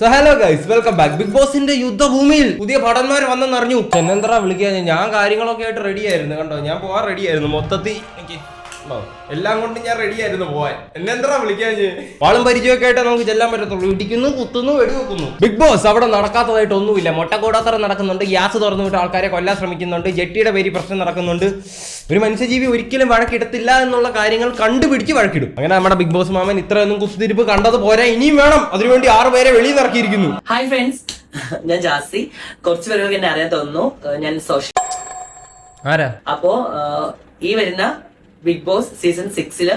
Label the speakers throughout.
Speaker 1: So hello guys welcome back Bigg ബോസിന്റെ യുദ്ധഭൂമിയിൽ പുതിയ ഭടന്മാർ വന്നെന്നറിഞ്ഞു. ചെന്നെന്തറ വിളിക്കാൻ ഞാൻ. കാര്യങ്ങളൊക്കെ ആയിട്ട് റെഡി ആയിരുന്നു. കണ്ടോ? ഞാൻ പോവാൻ റെഡി ആയിരുന്നു. മൊത്തത്തിൽ എനിക്ക്? എല്ലാം കൊണ്ട് ഞാൻ റെഡി ആയിരുന്നു പോവാൻ. എന്നെ എന്താ വിളിക്കാൻ വാളും പരിചയമൊക്കെ ആയിട്ട് നമുക്ക് ചെല്ലാൻ പറ്റത്തുള്ളൂ. ഇടിക്കുന്നു കുത്തുന്നു വെടിവെക്കുന്നു. ബിഗ് ബോസ് അവിടെ നടക്കാത്തതായിട്ട് ഒന്നുമില്ല. മൊട്ടക്കൂടാത്തറ നടക്കുന്നുണ്ട്. ഗ്യാസ് തുറന്നു വിട്ട് ആൾക്കാരെ കൊല്ലാൻ ശ്രമിക്കുന്നുണ്ട്. ജെട്ടിയുടെ പേര് പ്രശ്നം നടക്കുന്നുണ്ട്. ഒരു മനുഷ്യജീവി ഒരിക്കലും വഴക്കിടത്തില്ല എന്നുള്ള കാര്യങ്ങൾ കണ്ടുപിടിച്ച് വഴക്കിടും. അങ്ങനെ നമ്മുടെ ബിഗ് ബോസ് മാമൻ ഇത്രയൊന്നും കുസ്തിരിപ്പ് കണ്ടത് പോരാ. ഇനിയും വേണം. അതിനുവേണ്ടി ആറ് പേരെ വെളിയിൽ ഇറക്കിയിരിക്കുന്നു.
Speaker 2: ഹായ് ഫ്രണ്ട്സ് ഞാൻ ജാസി. കുറച്ച് പേർക്ക് എന്നെ അറിയാൻ തോന്നുന്നു. ഞാൻ സോഷ്യൽ
Speaker 1: ആരാ?
Speaker 2: അപ്പോ ഈ വരുന്ന ബിഗ് ബോസ് സീസൺ സിക്സിൽ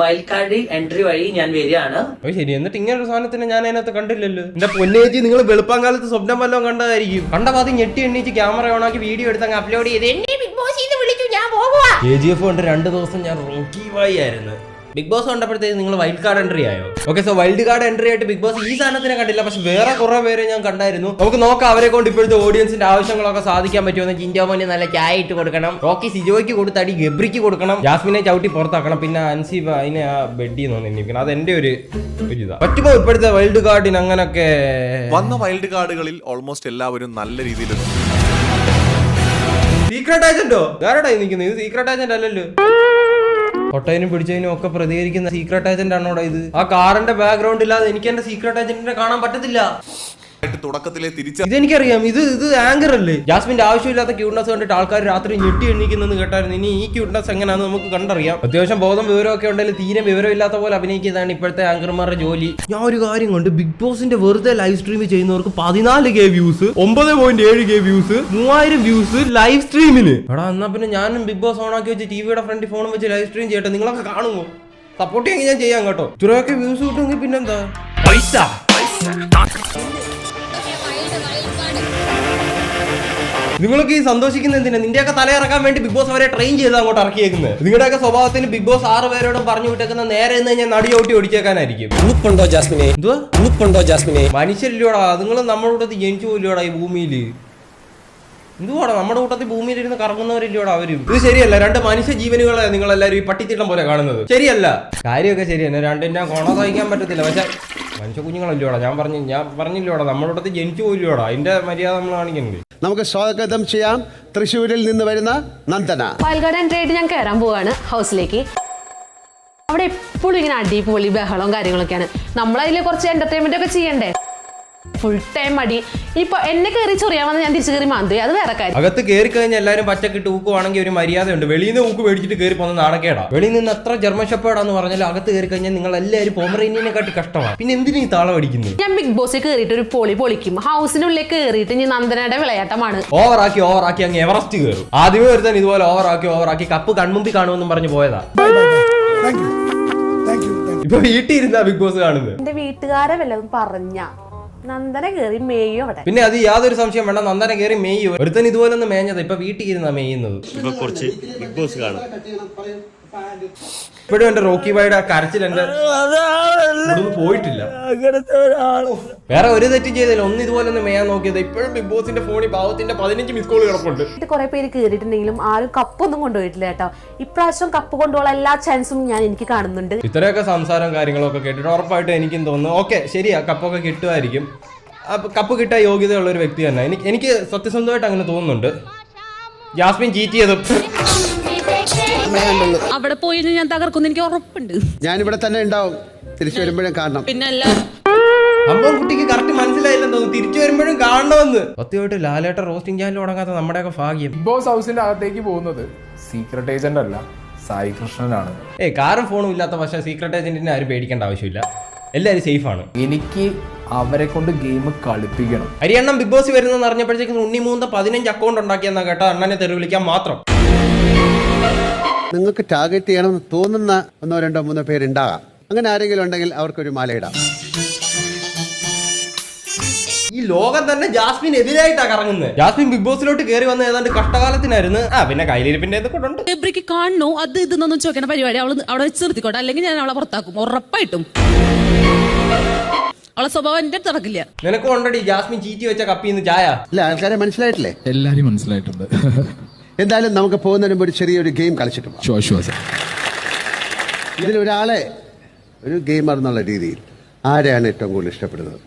Speaker 2: വൈൽഡ് കാർഡ് എൻട്രി വഴി ഞാൻ വരികയാണ്.
Speaker 1: ശരി എന്നിട്ട് ഇങ്ങനെ ഒരു സാധനത്തിന് ഞാൻ അതിനകത്ത് കണ്ടില്ലല്ലോ. എന്റെ പൊന്നേജി നിങ്ങൾ വെളുപ്പം കാലത്ത് സ്വപ്നം വല്ലതും കണ്ടതായിരിക്കും. കണ്ട പാതി ഞെട്ടി എണ്ണീച്ച് ക്യാമറ ഓണാക്കി വീഡിയോ എടുത്തങ്ങ് അപ്ലോഡ് ചെയ്ത് എന്നെ ബിഗ് ബോസ് വിളിച്ചു ഞാൻ പോകുവാ കെ ജി എഫ് കൊണ്ട് രണ്ട് ദിവസം ഞാൻ റോക്കി വായി ആയിരുന്നു. ബിഗ് ബോസ് കണ്ടപ്പോഴത്തേക്ക് നിങ്ങൾ വൈൽഡ് കാർഡ് എൻട്രി ആയോ? Okay so wild card entry ആയിട്ട് ബിഗ് ബോസ് ഈ സാധനത്തിനെ കണ്ടില്ല പക്ഷെ വേറെ കുറെ പേരെ ഞാൻ കണ്ടായിരുന്നു. നമുക്ക് നോക്കാം അവരെ കൊണ്ട് ഇപ്പോഴത്തെ ഓഡിയൻസിന്റെ ആവശ്യങ്ങളൊക്കെ സാധിക്കാൻ പറ്റുമെന്ന് ജിൻഡോ മോനെ നല്ല ചായ ഇട്ട് കൊടുക്കണം. റോക്കി സിജോയ്ക്ക് കൊടുത്തടി ഗബ്രിക്ക് കൊടുക്കണം. ജാസ്മിനെ ചവിട്ടി പുറത്താക്കണം. പിന്നെ അൻസി അതിനെ ആ ബെഡി നിന്ന് എണ്ണിപ്പിക്കണം അത് എന്റെ ഒരു പറ്റുമോ ഇപ്പോഴത്തെ വൈൽഡ് കാർഡിന് അങ്ങനൊക്കെ?
Speaker 3: വന്ന വൈൽഡ് കാർഡുകളിൽ ഓൾമോസ്റ്റ് എല്ലാവരും നല്ല രീതിയിൽ
Speaker 1: സീക്രട്ട് ഏജന്റോ ആരടാ നിൽക്കുന്നത് ഇത് സീക്രട്ട് ഏജന്റ് അല്ലല്ലോ. കൊട്ടയിനും പിടിച്ചതിനും ഒക്കെ പ്രതികരിക്കുന്ന സീക്രട്ട് ഏജന്റ് ആണോടാ ഇത്? ആ കാറിന്റെ ബാക്ക്ഗ്രൗണ്ട് ഇല്ലാതെ എനിക്ക് എന്റെ സീക്രട്ട് ഏജന്റിനെ കാണാൻ പറ്റത്തില്ല.
Speaker 3: തുടക്കത്തിലെ തിരിച്ച
Speaker 1: ഇതെനിക്കറിയാം. ഇത് ഇത് ആങ്കർ അല്ലേ? ജാസ്മിന്റെ ആവശ്യമില്ലാത്ത ക്യൂട്ട്നസ് കണ്ടിട്ട് ആൾക്കാർ രാത്രി ഞെട്ടി എണ്ണിക്കുന്നെന്ന് കേട്ടായിരുന്നു. ഇനി ഈ ക്യൂട്ട്നസ് എങ്ങനെയാണെന്ന് നമുക്ക് കണ്ടറിയാം. അത്യാവശ്യം ബോധം വിവരമൊക്കെ ഉണ്ടെങ്കിൽ തീരെ വിവരമില്ലാത്ത പോലെ അഭിനയിക്കുന്നതാണ് ഇപ്പോഴത്തെ ആങ്കർമാരുടെ ജോലി. ഞാൻ ഒരു കാര്യം കൊണ്ട്. ബിഗ് ബോസിന്റെ വെറുതെ ലൈവ് സ്ട്രീം ചെയ്യുന്നവർക്ക് പതിനാല് കെ വ്യൂസ് ഒമ്പത് പോയിന്റ് ഏഴ് കെ വ്യൂസ് മൂവായിരം വ്യൂസ് ലൈവ് സ്ട്രീമിന് എടാ എന്നാ പിന്നെ ഞാനും ബിഗ് ബോസ് ഓണാക്കി ആക്കി വെച്ച് ടിവിയുടെ ഫ്രണ്ട് ഫോണും വെച്ച് ലൈവ് സ്ട്രീം ചെയ്യട്ടെ. നിങ്ങളൊക്കെ കാണുമോ? സപ്പോർട്ട് ചെയ്യാൻ ഞാൻ ചെയ്യാം കേട്ടോ. ഇത്രയൊക്കെ വ്യൂസ് കിട്ടുമെങ്കിൽ പിന്നെന്താ? പൈസ. നിങ്ങളൊക്കെ ഈ സന്തോഷിക്കുന്ന എന്തിനാ? നിന്റെയൊക്കെ തലയിറക്കാൻ വേണ്ടി ബിഗ് ബോസ് അവരെ ട്രെയിൻ ചെയ്ത് അങ്ങോട്ട് ഇറക്കിയേക്കുന്നത് നിങ്ങളുടെയൊക്കെ സ്വഭാവത്തിന് ബിഗ് ബോസ് ആറ് പേരോടും പറഞ്ഞു വിട്ടേക്കുന്ന നേരെ നിന്ന് ഞാൻ നടിയോട്ടി ഒടിച്ചേക്കാനായിരിക്കും
Speaker 4: ഉളുപ്പുണ്ടോ ജാസ്മിനെ?
Speaker 1: എന്തുവാ?
Speaker 4: ഉളുപ്പുണ്ടോ ജാസ്മിനെ?
Speaker 1: മനുഷ്യരില്ലോടാ നിങ്ങൾ നമ്മുടെ കൂട്ടത്തിൽ ജനിച്ചു പോയില്ലോടാ ഈ ഭൂമിയിൽ എന്തുവാടാ നമ്മുടെ കൂട്ടത്തിൽ ഭൂമിയിലിരുന്ന് കറങ്ങുന്നവരില്ലോടാ അവരും? ഇത് ശരിയല്ല രണ്ട് മനുഷ്യ ജീവനുകളെ നിങ്ങളെല്ലാവരും ഈ പട്ടിത്തിട്ടം പോലെ കാണുന്നത്. ശരിയല്ല. കാര്യമൊക്കെ ശരിയാണ് രണ്ടിന്റെ ഗുണം സഹിക്കാൻ പറ്റത്തില്ല. പക്ഷെ മനുഷ്യ കുഞ്ഞുങ്ങളല്ലോടാ ഞാൻ പറഞ്ഞു ഞാൻ പറഞ്ഞില്ലോടാ കൂട്ടത്തിൽ ജനിച്ചു പോയില്ലോടാ അതിന്റെ മര്യാദ നമ്മൾ കാണിക്കുന്നത്
Speaker 5: നമുക്ക് സ്വാഗതം ചെയ്യാം. തൃശ്ശൂരിൽ നിന്ന് വരുന്ന നന്ദന.
Speaker 6: പാൽക്കാട് എൻട്രി ഞാൻ കയറാൻ പോവാണ് ഹൗസിലേക്ക്. അവിടെ എപ്പോഴും ഇങ്ങനെ അടിപൊളി ബഹളവും കാര്യങ്ങളൊക്കെയാണ്. നമ്മളതിൽ കുറച്ച് എന്റർടൈൻമെന്റ് ഒക്കെ ചെയ്യണ്ടേ? ഫുൾ ടൈം മടി. ഇപ്പൊ എന്നെ കയറി ചൊറിയാൻ വന്ന് ഞാൻ തിരിച്ചു കയറി മാന്തി. അത് വേറെ കാര്യം.
Speaker 1: അകത്ത് കയറി കഴിഞ്ഞാൽ എല്ലാവരും പച്ചക്കിട്ട് ഊക്കുവാണെങ്കിൽ ഒരു മര്യാദയുണ്ട്. വെളിയിൽ നിന്ന് ഊക്ക് മേടിച്ചിട്ട് കയറി പോകുന്ന നാണക്കേടാ. വെളിയിൽ നിന്ന് അത്ര ജർമ്മൻ ഷെപ്പേടാന്ന് പറഞ്ഞാൽ അകത്ത് കയറി കഴിഞ്ഞാൽ നിങ്ങൾ എല്ലാവരും പോമറേനിയനെ കാട്ടി കഷ്ടമാണ്. പിന്നെ എന്തിനാ ഈ താളം അടിക്കുന്നു
Speaker 6: ഞാൻ ബിഗ് ബോസിൽ കയറിയിട്ട് ഒരു പൊളി പൊളിക്കും. ഹൗസിനുള്ളിൽ കയറിയിട്ട് ഞാൻ നന്ദനയുടെ വിളയാട്ടമാണ്.
Speaker 1: ഓവറാക്കി ഓവറാക്കി അങ്ങ് എവറസ്റ്റ് കയറും ആദ്യമേ ഒരുത്തൻ ഇതുപോലെ ഓവറാക്കി ഓവറാക്കി കപ്പ് കൺമുമ്പി കാണുമെന്നും പറഞ്ഞു പോയതാ. ഇപ്പൊ വീട്ടിൽ ഇരുന്നാ ബിഗ് ബോസ് കാണുന്നത്.
Speaker 6: എന്റെ വീട്ടുകാരെ വല്ലതും പറഞ്ഞ. നന്ദന കയറി മേയും അവിടെ.
Speaker 1: പിന്നെ അത് യാതൊരു സംശയം വേണ്ട നന്ദന കയറി മേയും. ഒരുത്തൻ ഇതുപോലെ ഒന്ന് മേഞ്ഞത് ഇപ്പൊ വീട്ടിൽ ഇരുന്നാ മേയുന്നത്.
Speaker 7: ഇപ്പൊ കുറച്ച് ബിഗ് ബോസ് കാണും.
Speaker 1: ഇപ്പോഴും എന്റെ റോക്കി ബൈഡ് ആ കരച്ചിൽ എന്റെ പോയിട്ടില്ല. വേറെ ഒരു തെറ്റും ചെയ്തില്ല. ഒന്ന് ഇതുപോലെ ഒന്ന് മേയാൻ നോക്കിയത്. ഇപ്പോഴും ബിഗ് ബോസിന്റെ ഫോണിൽ ഭാവത്തിന്റെ പതിനഞ്ച് മിസ് കോൾ കിടപ്പുണ്ട്.
Speaker 6: ഇത് കുറെ പേര് കയറിയിട്ടുണ്ടെങ്കിലും ആരും കപ്പൊന്നും കൊണ്ടുപോയിട്ടില്ല കേട്ടോ. ഇപ്രാവശ്യം കപ്പ് കൊണ്ടുപോകാൻ എല്ലാ ചാൻസും ഞാൻ എനിക്ക് കാണുന്നുണ്ട്.
Speaker 1: ഇത്രയൊക്കെ സംസാരം കാര്യങ്ങളൊക്കെ കേട്ടിട്ട് ഉറപ്പായിട്ട് എനിക്കും തോന്നുന്നു. ഓക്കെ ശരിയാ. കപ്പൊക്കെ കിട്ടുമായിരിക്കും. കപ്പ് കിട്ടാൻ യോഗ്യതയുള്ള ഒരു വ്യക്തി തന്നെ. എനിക്ക് എനിക്ക് സത്യസന്ധമായിട്ട് അങ്ങനെ തോന്നുന്നുണ്ട്. ജാസ്മിൻ ചീറ്റ് ചെയ്തും.
Speaker 8: അവിടെ പോയി ഞാൻ തകർക്കുന്നു. എനിക്ക് ഉറപ്പുണ്ട്.
Speaker 5: ഞാൻ ഇവിടെ തന്നെ ഉണ്ടാവും. തിരിച്ചു വരുമ്പോഴും കാണണം.
Speaker 8: പിന്നെ അല്ല.
Speaker 1: അമ്പം കുട്ടിക്ക് കറക്റ്റ് മനസ്സിലായില്ലെന്ന് തോന്നുന്നു. തിരിച്ചു വരുമ്പോഴും കാണണമെന്ന്. സത്യമായിട്ട് ലാലേട്ട റോസ്റ്റിംഗ് ചാനൽ തുടങ്ങാത്ത നമ്മുടെയൊക്കെ ഭാഗ്യം.
Speaker 9: ബിഗ് ബോസ് ഹൗസിന്റെ അകത്തേക്ക് പോകുന്നത് സീക്രട്ട് ഏജന്റ് അല്ല സായി കൃഷ്ണനാണ്.
Speaker 1: ഏ കാറും ഫോണും ഇല്ലാത്ത പക്ഷേ സീക്രട്ട് ഏജന്റിനെ ആരും പേടിക്കേണ്ട ആവശ്യമില്ല. എല്ലാവരും സേഫ് ആണ്.
Speaker 9: എനിക്ക് അവരെ കൊണ്ട് ഗെയിം കളിപ്പിക്കണം.
Speaker 1: ഹരിയണ്ണം ബിഗ് ബോസ് വരുന്നെന്ന് അറിഞ്ഞപ്പോഴത്തേക്കും ഉണ്ണി മൂന്ന് പതിനഞ്ച് അക്കൗണ്ട് ഉണ്ടാക്കിയെന്നാ കേട്ടോ. അണ്ണനെ തെറി വിളിക്കാൻ മാത്രം.
Speaker 5: നിങ്ങൾക്ക് ടാർഗറ്റ് ചെയ്യണമെന്ന് തോന്നുന്ന ഒന്നോ രണ്ടോ മൂന്നോ പേരുണ്ടാകാം. അങ്ങനെ ആരെങ്കിലും ഉണ്ടെങ്കിൽ അവർക്കൊരു മാലയിടാം
Speaker 1: ഈ ലോകം തന്നെ ജാസ്മിൻ എതിരായിട്ടാ കറങ്ങുന്നത്. ജാസ്മിൻ ബിഗ് ബോസിലോട്ട് കയറി വന്ന ഏതാണ്ട് കഷ്ടകാലത്തിനായിരുന്നു. ആ പിന്നെ കയ്യിലിരിപ്പിന്റെ എബ്രിക്ക്
Speaker 8: ഫെബ്രിക്ക് കാണണോ? അത് ഇതെന്നൊന്നും ചോദിക്കണ പരിപാടി. അവൾ അവിടെ വെച്ച് നിർത്തിക്കോട്ടെ. അല്ലെങ്കിൽ ഞാൻ അവളെ പുറത്താക്കും. ഉറപ്പായിട്ടും. അവളെ സ്വഭാവം എന്റെ അടുത്ത് നടക്കില്ല.
Speaker 1: നിനക്കും ഉണ്ടടി. ജാസ്മിൻ ചീറ്റി വെച്ച കപ്പിന്ന് ചായ.
Speaker 5: അല്ല ആൾക്കാരെ മനസ്സിലായിട്ടില്ലേ?
Speaker 9: എല്ലാരും മനസ്സിലായിട്ടുണ്ട്.
Speaker 5: എന്തായാലും നമുക്ക് പോകുന്നതിന് മുമ്പ് ഒരു ചെറിയൊരു ഗെയിം കളിച്ചിട്ട് പോകാം.
Speaker 9: ഇതിൽ
Speaker 5: ഒരാളെ ഒരു ഗെയിമർ എന്നുള്ള രീതിയിൽ ആരെയാണ് ഏറ്റവും കൂടുതൽ ഇഷ്ടപ്പെടുന്നത്?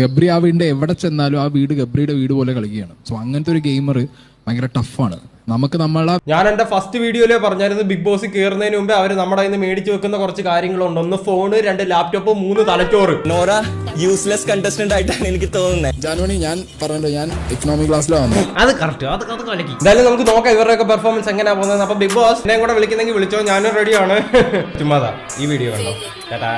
Speaker 9: ഗബ്രി ആ വീടിന്റെ എവിടെ ചെന്നാലും ആ വീട് ഗബ്രിയുടെ വീട് പോലെ കളിക്കുകയാണ്. സോ അങ്ങനത്തെ ഒരു ഗെയിമർ ഭയങ്കര ടഫാണ് നമുക്ക് നമ്മളെ
Speaker 1: ഞാൻ എന്റെ ഫസ്റ്റ് വീഡിയോയിലേ പറഞ്ഞായിരുന്നു ബിഗ് ബോസ് കയറുന്നതിന് മുമ്പ് അവർ നമ്മുടെ കയ്യിൽ നിന്ന് മേടിച്ചു വെക്കുന്ന കുറച്ച് കാര്യങ്ങളുണ്ട്. ഒന്ന് ഫോണ് രണ്ട് ലാപ്ടോപ്പ് മൂന്ന് തലച്ചോറ്.
Speaker 4: നോറ യൂസ്ലെസ് കണ്ടസ്റ്റന്റ് ആയിട്ടാണ് എനിക്ക് തോന്നുന്നത്
Speaker 9: ജാനുവണി ഞാൻ പറഞ്ഞല്ലോ ഞാൻ എക്കണോമിക് ക്ലാസ്സിലാണ്
Speaker 1: അത് കറക്റ്റ് അത് അത് കളിക്കും. എന്തായാലും നമുക്ക് നോക്കാം ഇവരുടെയൊക്കെ പെർഫോമൻസ് എങ്ങനെയാ പോകുന്നത്. അപ്പൊ ബിഗ് ബോസ് എന്നെ കൂടെ വിളിക്കുന്നെങ്കിൽ വിളിച്ചോ ഞാനും റെഡിയാണ് ചുമ്മാതാ ഈ വീഡിയോ കണ്ടോ. ചേട്ടാ